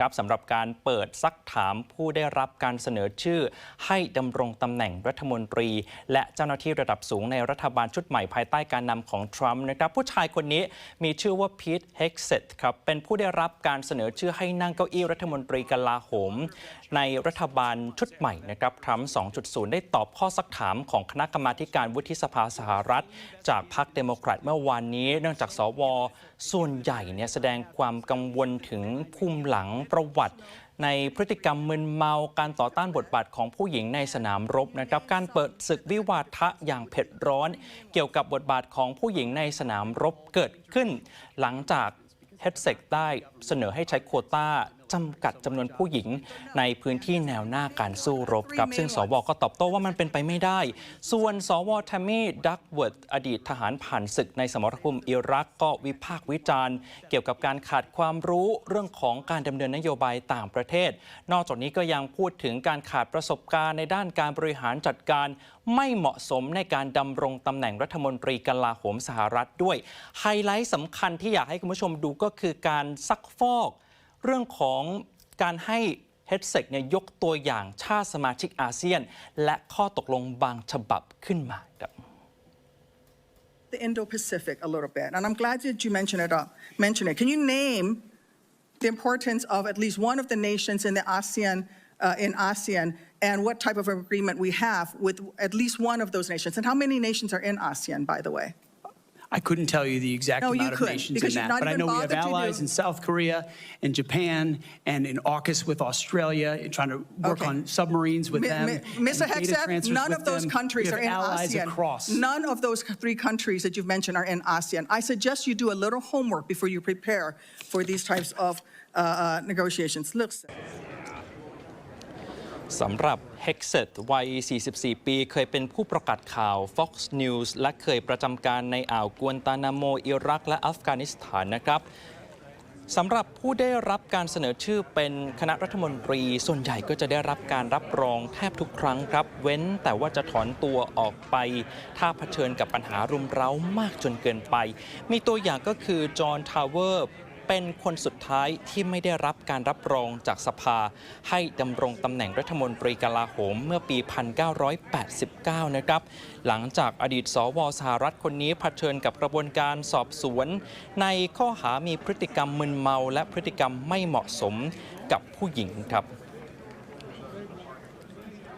ครับสำหรับการเปิดซักถามผู้ได้รับการเสนอชื่อ ให้ดำรงตำแหน่งรัฐมนตรี และเจ้าหน้าที่ระดับสูงในรัฐบาลชุดใหม่ภายใต้การนำของทรัมป์นะครับผู้ชายคนนี้มีชื่อว่าพีทเฮกเซตครับเป็นผู้ได้รับการเสนอชื่อให้นั่งเก้าอี้รัฐมนตรีกลาโหม ในรัฐบาลชุดใหม่นะครับทรัมป์ 2.0 ได้ตอบข้อซักถามของคณะกรรมาการวุฒิสภาสหรัฐ จากพรรคเดโมแครตเมื่อวานนี้ เนื่องจากสว ส่วนใหญ่เนี่ยแสดงความกังวลถึงภูมิหลังประวัติในพฤติกรรมมึนเมาการต่อต้านบทบาทของผู้หญิงในสนามรบนะครับ การเปิดศึกวิวาทะอย่างเผ็ดร้อน เกี่ยวกับบทบาทของผู้หญิงในสนามรบเกิดขึ้น หลังจากเฮดเซกได้เสนอให้ใช้โควตา จำกัดจำนวนผู้หญิง ในพื้นที่แนวหน้าการสู้รบครับซึ่งสวก็ตอบโต้ว่ามันเป็นไปไม่ได้ ส่วนสวแทมมี่ดักเวิร์ดอดีตทหารผ่านศึกในสมรภูมิอิรักก็วิพากษ์วิจารณ์ เกี่ยวกับการขาดความรู้เรื่องของการดำเนินนโยบายต่างประเทศ นอกจากนี้ก็ยังพูดถึงการขาดประสบการณ์ในด้านการบริหารจัดการไม่เหมาะสมในการดำรงตำแหน่งรัฐมนตรีกลาโหมสหรัฐด้วย ไฮไลท์สำคัญที่อยากให้คุณผู้ชมดูก็คือการซักฟอก เรื่องของการให้เฮดเซกเนี่ยยกตัวอย่างชาติสมาชิกอาเซียน และข้อตกลงบางฉบับขึ้นมาครับ the Indo-Pacific a little bit, and I'm glad that you mentioned it. Uh, mention it. Can you name the importance of at least one of the nations in the ASEAN uh, in ASEAN, and what type of agreement we have with at least one of those nations, and how many nations are in ASEAN, by the way? I couldn't tell you the exact No, you amount of couldn't, nations in because you've that, not but I even know we have bothered to allies do- in South Korea and Japan and in AUKUS with Australia, and trying to work Okay. on submarines with Mi- them. mi- and Mr. data transfers none with of those them. countries We are have in allies ASEAN. across. None of those three countries that you've mentioned are in ASEAN. I suggest you do a little homework before you prepare for these types of uh, uh, negotiations. Look. sir. สำหรับเฮกเซตวัย 44 ปี เคยเป็นผู้ประกาศข่าว Fox News และเคยประจำการในอ่าวกวนตานาโม อิรัก และอัฟกานิสถานนะครับสำหรับผู้ได้รับการเสนอชื่อเป็นคณะรัฐมนตรี ส่วนใหญ่ก็จะได้รับการรับรองแทบทุกครั้งครับ เว้นแต่ว่าจะถอนตัวออกไป ถ้าเผชิญกับปัญหารุมเร้ามากจนเกินไป มีตัวอย่างก็คือจอห์นทาวเวอร์ เป็นคนสุดท้ายที่ไม่ได้รับการรับรองจากสภา ให้ดำรงตำแหน่งรัฐมนตรีกลาโหมเมื่อปี 1989 นะครับ หลังจากอดีตสวสหรัฐคนนี้เผชิญกับกระบวนการสอบสวน ในข้อหามีพฤติกรรมมึนเมาและพฤติกรรมไม่เหมาะสมกับผู้หญิงครับ